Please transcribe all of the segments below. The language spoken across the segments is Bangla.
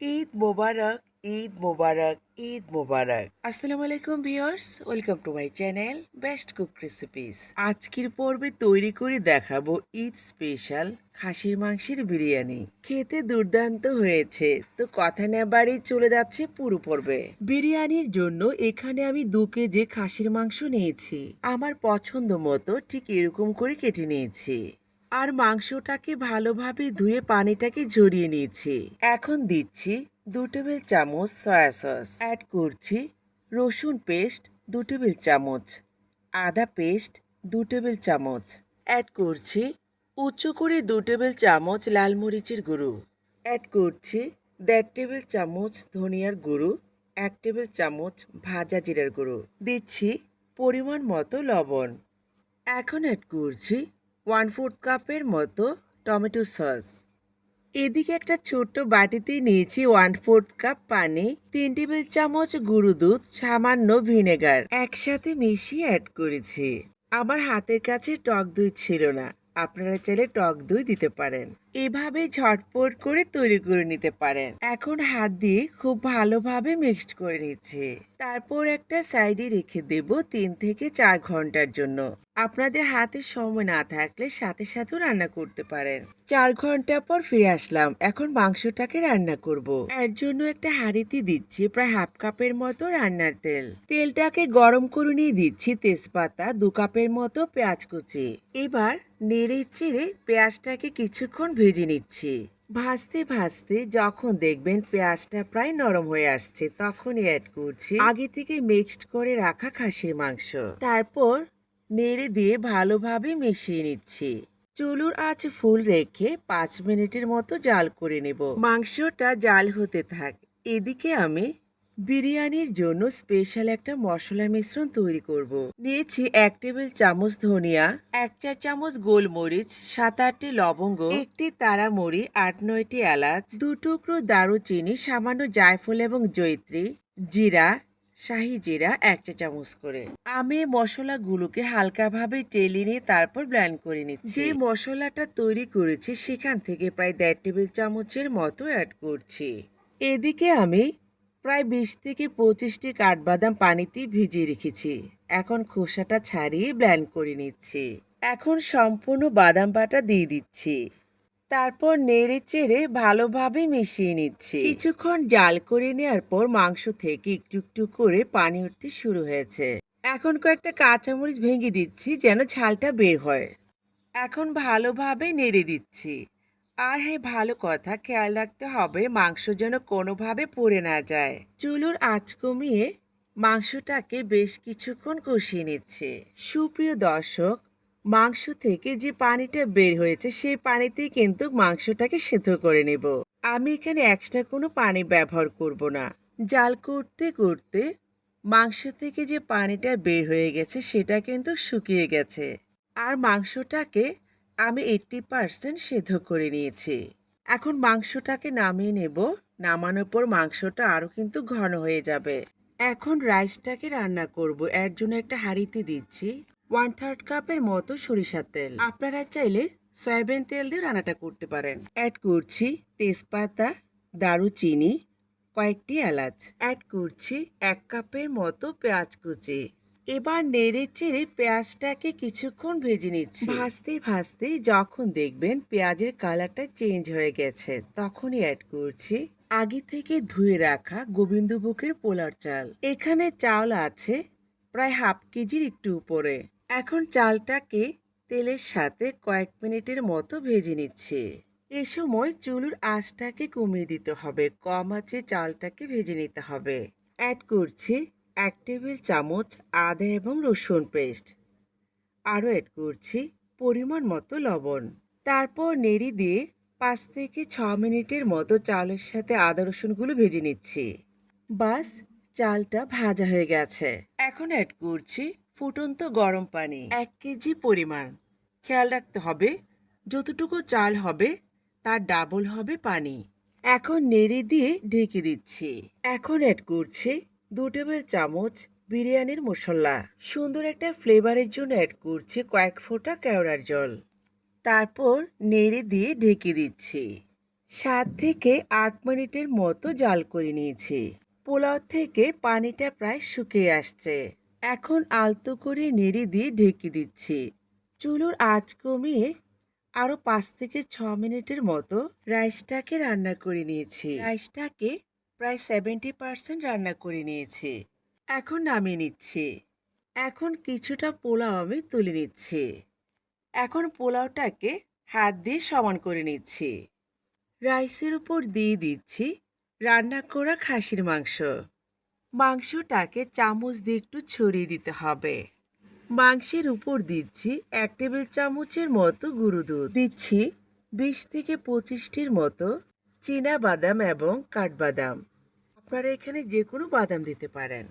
ঈদ মোবারক ঈদ মোবারক ঈদ মোবারক। আসসালামু আলাইকুম viewers, welcome to my channel best cook recipes. আজকের পর্বে তৈরি করে দেখাবো ঈদ স্পেশাল খাসির মাংসের বিরিয়ানি। খেতে দুর্দান্ত হয়েছে, তো কথা নেবারই চলে যাচ্ছে পুরো পর্বে। বিরিয়ানির জন্য এখানে আমি দু কেজি খাসির মাংস নিয়েছি। আমার পছন্দ মতো ঠিক এরকম করে কেটে নিয়েছি। আর মাংসটাকে ভালোভাবে ধুয়ে পানিটাকে ঝরিয়ে নিয়েছি। এখন দিচ্ছি দু টেবিল চামচ সয়া সস। অ্যাড করছি রসুন পেস্ট দু টেবিল চামচ, আদা পেস্ট দু টেবিল চামচ। অ্যাড করছি উঁচু করে দু টেবিল চামচ লাল মরিচের গুঁড়ো। অ্যাড করছি দেড় টেবিল চামচ ধনিয়ার গুঁড়ো, এক টেবিল চামচ ভাজা জিরার গুঁড়ো। দিচ্ছি পরিমাণ মতো লবণ। এখন অ্যাড করছি ওয়ান ফোর্থ কাপের মতো টমেটো সস। এদিকে একটা ছোট্ট বাটিতে নিয়েছি ওয়ান ফোর্থ কাপ পানি, তিন টেবিল চামচ গুঁড়ো দুধ, সামান্য ভিনেগার। একসাথে মিশিয়ে অ্যাড করেছি। আমার হাতের কাছে টক দই ছিল না। আপনারা চাইলে টক দই দিতে পারেন। এভাবে ঝটপট করে তৈরি করে নিতে পারেন। এখন হাত দিয়ে খুব ভালোভাবে মিক্সড করে নিচ্ছি। তারপর একটা সাইডে রেখে দেব তিন থেকে চার ঘণ্টার জন্য। আপনাদের হাতে সময় না থাকলে সাথে সাথেও রান্না করতে পারেন। চার ঘণ্টা পর ফিরে আসলাম। এখন মাংসটাকে রান্না করব। এর জন্য একটা হাঁড়িতে দিচ্ছি প্রায় হাফ কাপের মতো রান্নার তেল। তেলটাকে গরম করে নিয়ে দিচ্ছি তেজপাতা, দু কাপের মতো পেঁয়াজ কুচি। এবার নেড়ে চেড়ে পেঁয়াজটাকে কিছুক্ষণ ভেজে নিচ্ছি। ভাজতে ভাজতে যখন দেখবেন পেঁয়াজটা প্রায় নরম হয়ে আসছে, তখনই অ্যাড করছি আগে থেকে মিক্সড করে রাখা খাসির মাংস। তারপর নেড়ে দিয়ে ভালোভাবে মিশিয়ে নিচ্ছি। চুলুর আঁচ ফুল রেখে পাঁচ মিনিটের মতো জাল করে নেব। মাংসটা জাল হতে থাক। এদিকে আমি বিরিয়ানির জন্য স্পেশাল একটা মশলা মিশ্রণ তৈরি করব। নিয়েছি এক টেবিল চামচ ধনিয়া, এক চা চামচ গোলমরিচ, সাত আটটি লবঙ্গ, একটি তারামড়ি, আট নয়টি এলাচ, দু টুকরো দারুচিনি, সামান্য জায়ফল এবং জৈত্রী জিরা, শাহি জিরা এক চা চামচ করে। আমি মশলাগুলোকে হালকাভাবে টেলে নিয়ে তারপর ব্লেন্ড করে নিচ্ছি। যে মশলাটা তৈরি করেছি সেখান থেকে প্রায় দেড় টেবিল চামচের মতো অ্যাড করছি। এদিকে আমি প্রায় বিশ থেকে পঁচিশটি কাঠবাদাম পানিতে ভিজিয়ে রেখেছি। এখন খোসাটা ছাড়িয়ে ব্ল্যান্ড করে নিচ্ছি। এখন সম্পূর্ণ বাদাম বাটা দিয়ে দিচ্ছি। তারপর নেড়ে চেড়ে ভালোভাবে মিশিয়ে নিচ্ছি। কিছুক্ষণ জাল করে নেওয়ার পর মাংস থেকে একটু একটু করে পানি উঠতে শুরু হয়েছে। এখন কয়েকটা কাঁচামরিচ ভেঙে দিচ্ছি যেন ছালটা বের হয়। এখন ভালোভাবে নেড়ে দিচ্ছি। আর হ্যাঁ ভালো কথা। খেয়াল রাখতে হবে মাংস যেন কোনোভাবে পড়ে না যায়। চুলুর আঁচ কমিয়ে মাংসটাকে বেশ কিছুক্ষণ কষিয়ে নিচ্ছে। সুপ্রিয় দর্শক, মাংস থেকে যে পানিটা বের হয়েছে, সেই পানিতেই কিন্তু মাংসটাকে সেদ্ধ করে নেব। আমি এখানে এক্সট্রা কোনো পানি ব্যবহার করব না। জাল করতে করতে মাংস থেকে যে পানিটা বের হয়ে গেছে, সেটা কিন্তু শুকিয়ে গেছে। আর মাংসটাকে আমি এইট্টি পার্সেন্ট সেদ্ধ করে নিয়েছি। এখন মাংসটাকে নামিয়ে নেব। নামানোর পর মাংসটা আরও কিন্তু ঘন হয়ে যাবে। এখন রাইসটাকে রান্না করব। এর জন্য একটা হাঁড়িতে দিচ্ছি। ওয়ান থার্ড কাপের মতো সরিষার তেল। আপনারা চাইলে সয়াবিন তেল দিয়ে রান্নাটা করতে পারেন। অ্যাড করছি তেজপাতা, দারুচিনি, কয়েকটি এলাচ। অ্যাড করছি এক কাপের মতো পেঁয়াজ কুচি। এবার নেড়ে চেড়ে পেঁয়াজটাকে কিছুক্ষণ ভেজে নিচ্ছি। ভাজতে ভাজতে যখন দেখবেন পেঁয়াজের কালারটা চেঞ্জ হয়ে গেছে, তখনই অ্যাড করছি আগে থেকে ধুয়ে রাখা গোবিন্দভোগের পোলার চাল। এখানে চাল আছে প্রায় হাফ কেজির একটু উপরে। এখন চালটাকে তেলের সাথে কয়েক মিনিটের মতো ভেজে নিচ্ছি। এ সময় চুলুর আঁচটাকে কমিয়ে দিতে হবে, কম আছে চালটাকে ভেজে নিতে হবে। অ্যাড করছি এক টেবিল চামচ আদা এবং রসুন পেস্ট, আরও অ্যাড করছি পরিমাণ মতো লবণ। তারপর নেড়ি দিয়ে পাঁচ থেকে ছ মিনিটের মতো চালের সাথে আদা রসুনগুলো ভেজে নিচ্ছি। বাস, চালটা ভাজা হয়ে গেছে। এখন অ্যাড করছি ফুটন্ত গরম পানি, এক কেজি পরিমাণ। খেয়াল রাখতে হবে, যতটুকু চাল হবে তার ডাবল হবে পানি। এখন নেড়ে দিয়ে ঢেকে দিচ্ছি। এখন অ্যাড করছি দু টেবিল চামচ বিরিয়ানির মশলা। সুন্দর একটা ফ্লেভারের জন্য অ্যাড করছি কয়েক ফোঁটা কেওড়ার জল। তারপর নেড়ে দিয়ে ঢেকে দিচ্ছি। সাত থেকে আট মিনিটের মতো জাল করে নিয়েছি। পোলাও থেকে পানিটা প্রায় শুকিয়ে আসছে। এখন আলতো করে নেড়ে দিয়ে ঢেকে দিচ্ছি। চুলোর আঁচ কমিয়ে আরও পাঁচ থেকে ছ মিনিটের মতো রাইসটাকে রান্না করে নিয়েছি। রাইসটাকে প্রায় সেভেন্টি পার্সেন্ট রান্না করে নিয়েছি। এখন নামিয়ে নিচ্ছি। এখন কিছুটা পোলাও আমি তুলে নিচ্ছি। এখন পোলাওটাকে হাত দিয়ে সমান করে নিচ্ছি। রাইসের উপর দিয়ে দিচ্ছি রান্না করা খাসির মাংস। মাংসটাকে চামচ দিয়ে একটু ছড়িয়ে দিতে হবে। মাংসের উপর দিচ্ছি এক টেবিল চামচের মতো গুঁড়ো দুধ। দিচ্ছি বিশ থেকে পঁচিশটির মতো চীনা বাদাম এবং কাঠবাদাম। আপনারা এখানে যে কোনো বাদাম দিতে পারেন।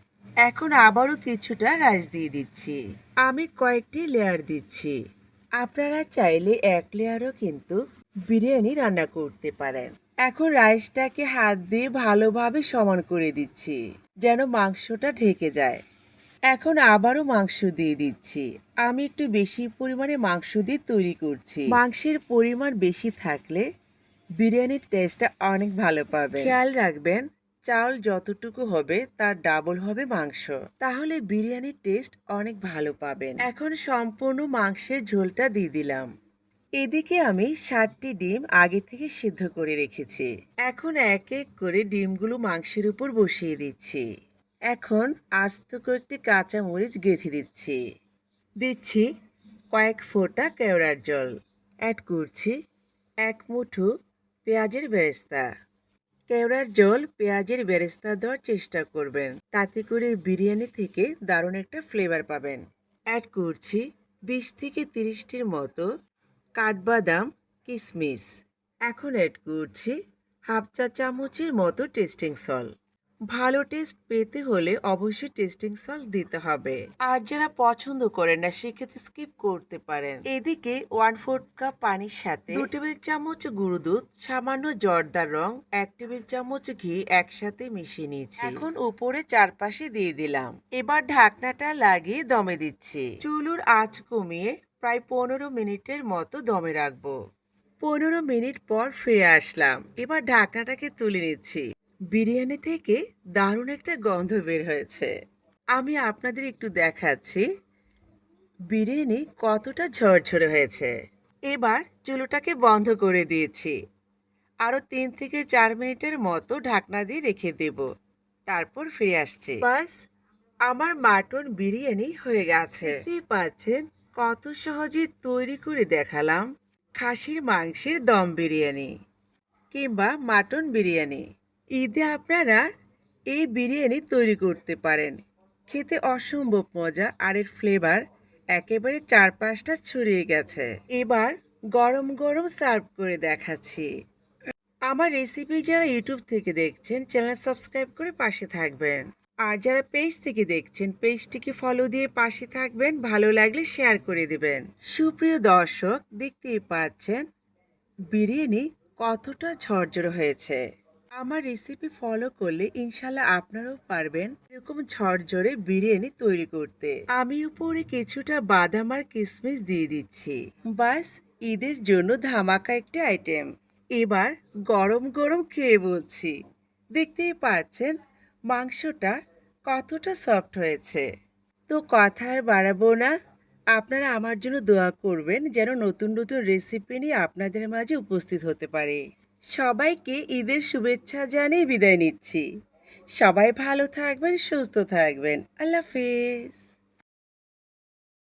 এখন আবারও কিছুটা রাইস দিয়ে দিচ্ছি। আমি কয়েকটি লেয়ার দিচ্ছি। আপনারা চাইলে এক লেয়ারও কিন্তু বিরিয়ানি রান্না করতে পারেন। এখন রাইসটাকে হাত দিয়ে ভালোভাবে সমান করে দিচ্ছি, যেন মাংসটা ঢেকে যায়। এখন আবারও মাংস দিয়ে দিচ্ছি। আমি একটু বেশি পরিমাণে মাংস দিয়ে তৈরি করছি। মাংসের পরিমাণ বেশি থাকলে বিরিয়ানির টেস্টটা অনেক ভালো পাবে খেয়াল রাখবেন চাল যতটুকু হবে, তার ডাবল হবে মাংস। তাহলে বিরিয়ানির টেস্ট অনেক ভালো পাবেন। এখন সম্পূর্ণ মাংসের ঝোলটা দিয়ে দিলাম। এদিকে আমি ষাটটি ডিম আগে থেকে সিদ্ধ করে রেখেছি। এখন এক এক করে ডিমগুলো মাংসের উপর বসিয়ে দিচ্ছি। এখন আস্ত কয়েকটি কাঁচা মরিচ গেঁথে দিচ্ছি। দিচ্ছি কয়েক ফোঁটা কেওড়ার জল। অ্যাড করছি এক মুঠো পেঁয়াজের বেরেস্তা। কেওড়ার জল পেঁয়াজের বেরেস্তা দেওয়ার চেষ্টা করবেন। তাতে করে বিরিয়ানি থেকে দারুণ একটা ফ্লেভার পাবেন। অ্যাড করছি বিশ থেকে তিরিশটির মতো কাঠবাদাম কিশমিশ এখন অ্যাড করছি হাফ চা চামচের মতো টেস্টিং সল ভালো টেস্ট পেতে হলে অবশ্যই টেস্টিং সল্ট দিতে হবে। আর যারা পছন্দ করেন না, সেক্ষেত্রে স্কিপ করতে পারেন। এদিকে ওয়ান ফোর্থ কাপ পানির সাথে দু টেবিল চামচ গুঁড়ো দুধ, সামান্য জর্দার রং, এক টেবিল চামচ ঘি একসাথে মিশিয়ে নিয়েছি। এখন উপরে চারপাশে দিয়ে দিলাম। এবার ঢাকনাটা লাগিয়ে দমে দিচ্ছি। চুলুর আঁচ কমিয়ে প্রায় পনেরো মিনিটের মতো দমে রাখব। পনেরো মিনিট পর ফিরে আসলাম। এবার ঢাকনাটাকে তুলে নিচ্ছি। বিরিয়ানি থেকে দারুণ একটা গন্ধ বের হয়েছে। আমি আপনাদের একটু দেখাচ্ছি। বিরিয়ানি কতটা ঝরঝরে হয়েছে। এবার চুলোটাকে বন্ধ করে দিয়েছি। আরও তিন থেকে চার মিনিটের মতো ঢাকনা দিয়ে রেখে দেব। তারপর ফিরে আসছি। বাস, আমার মাটন বিরিয়ানি হয়ে গেছে। পাচ্ছেন কত সহজে তৈরি করে দেখালাম। খাসির মাংসের দম বিরিয়ানি কিংবা মাটন বিরিয়ানি। ঈদে আপনারা এই বিরিয়ানি তৈরি করতে পারেন। খেতে অসম্ভব মজা আর এর ফ্লেভার একেবারে চারপাশটা ছড়িয়ে গেছে। এবার গরম গরম সার্ভ করে দেখাচ্ছি। আমার রেসিপি যারা ইউটিউব থেকে দেখছেন চ্যানেল সাবস্ক্রাইব করে পাশে থাকবেন। আর যারা পেজ থেকে দেখছেন পেজটিকে ফলো দিয়ে পাশে থাকবেন, ভালো লাগলে শেয়ার করে দিবেন। সুপ্রিয় দর্শক, দেখতেই পাচ্ছেন, বিরিয়ানি কতটা ঝরঝর হয়েছে। আমার রেসিপি ফলো করলে ইনশাল্লাহ আপনারাও পারবেন এরকম ঝরঝরে বিরিয়ানি তৈরি করতে। আমি উপরে কিছুটা বাদাম আর কিশমিশ দিয়ে দিচ্ছি। বাস, ঈদের জন্য ধামাকা একটা আইটেম এবার গরম গরম খেয়ে বলছি। দেখতেই পাচ্ছেন, মাংসটা কতটা সফট হয়েছে। তো কথা আর বাড়াবো না। আপনারা আমার জন্য দোয়া করবেন যেন নতুন নতুন রেসিপি নিয়ে আপনাদের মাঝে উপস্থিত হতে পারে। সবাইকে ঈদের শুভেচ্ছা জানিয়ে বিদায় নিচ্ছি। সবাই ভালো থাকবেন সুস্থ থাকবেন। আল্লাহ হাফেজ।